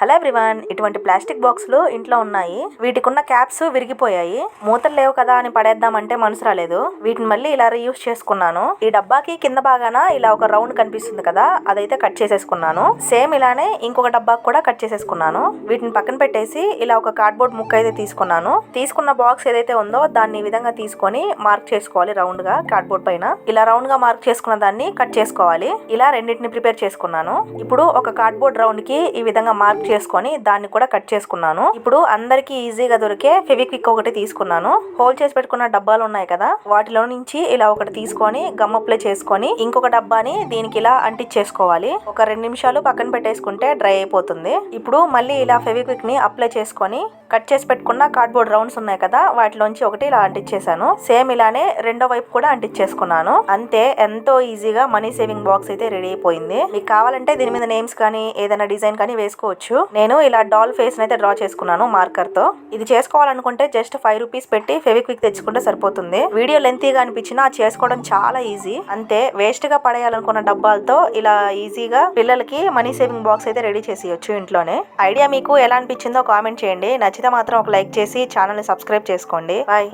Hello everyone ఇటువంటి plastic బాక్సులు ఇంట్లో ఉన్నాయి. వీటికి ఉన్న క్యాప్స్ విరిగిపోయాయి. మూతలు లేవు కదా అని పడేద్దామంటే మనసు రాలేదు. వీటిని మళ్ళీ ఇలా రీయూస్ చేసుకున్నాను. ఈ డబ్బాకి కింద భాగాన ఇలా ఒక రౌండ్ కనిపిస్తుంది కదా అదైతే కట్ చేసేసుకున్నాను. సేమ్ ఇలానే ఇంకొక డబ్బాకి కూడా కట్ చేసేసుకున్నాను. వీటిని పక్కన పెట్టేసి ఇలా ఒక కార్డ్బోర్డ్ ముక్క అయితే తీసుకున్నాను. తీసుకున్న బాక్స్ ఏదైతే ఉందో దాన్ని ఈ విధంగా తీసుకొని మార్క్ చేసుకోవాలి రౌండ్గా కార్డ్బోర్డ్ పైన. ఇలా రౌండ్గా మార్క్ చేసుకున్న దాన్ని కట్ చేసుకోవాలి. ఇలా రెండింటిని ప్రిపేర్ చేసుకున్నాను. ఇప్పుడు ఒక కార్డ్బోర్డ్ రౌండ్కి ఈ విధంగా మార్క్ చేసుకొని దాన్ని కూడా కట్ చేసుకున్నాను. ఇప్పుడు అందరికి ఈజీగా దొరికే ఫెవిక్విక్ ఒకటి తీసుకున్నాను. హోల్ చేసి పెట్టుకున్న డబ్బాలు ఉన్నాయి కదా వాటిలో నుంచి ఇలా ఒకటి తీసుకొని గమ్ అప్లై చేసుకొని ఇంకొక డబ్బాని దీనికి ఇలా అంటించేసుకోవాలి. ఒక రెండు నిమిషాలు పక్కన పెట్టేసుకుంటే డ్రై అయిపోతుంది. ఇప్పుడు మళ్ళీ ఇలా ఫెవిక్విక్ని అప్లై చేసుకొని కట్ చేసి పెట్టుకున్న కార్డ్బోర్డ్ రౌండ్స్ ఉన్నాయి కదా వాటిలోంచి ఒకటి ఇలా అంటించేసాను సేమ్ ఇలానే రెండో వైపు కూడా అంటించేసుకున్నాను. అంతే ఎంతో ఈజీగా మనీ సేవింగ్ బాక్స్ అయితే రెడీ అయిపోయింది. మీకు కావాలంటే దీని మీద నేమ్స్ కానీ ఏదైనా డిజైన్ కానీ వేసుకోవచ్చు. నేను ఇలా డాల్ ఫేస్ అయితే డ్రా చేసుకున్నాను మార్కర్తో. ఇది చేసుకోవాలనుకుంటే జస్ట్ ఫైవ్ రూపీస్ పెట్టి ఫెవిక్విక్ తెచ్చుకుంటే సరిపోతుంది. వీడియో లెంతీగా అనిపించినా చేసుకోవడం చాలా ఈజీ అంతే వేస్ట్గా పడేయాలనుకున్న డబ్బాలతో ఇలా ఈజీగా పిల్లలకి మనీ సేవింగ్ బాక్స్ అయితే రెడీ చేసేయచ్చు ఇంట్లోనే. ఐడియా మీకు ఎలా అనిపించిందో కామెంట్ చేయండి. నచ్చితే మాత్రం ఒక లైక్ చేసి ఛానల్ని సబ్స్క్రైబ్ చేసుకోండి. బాయ్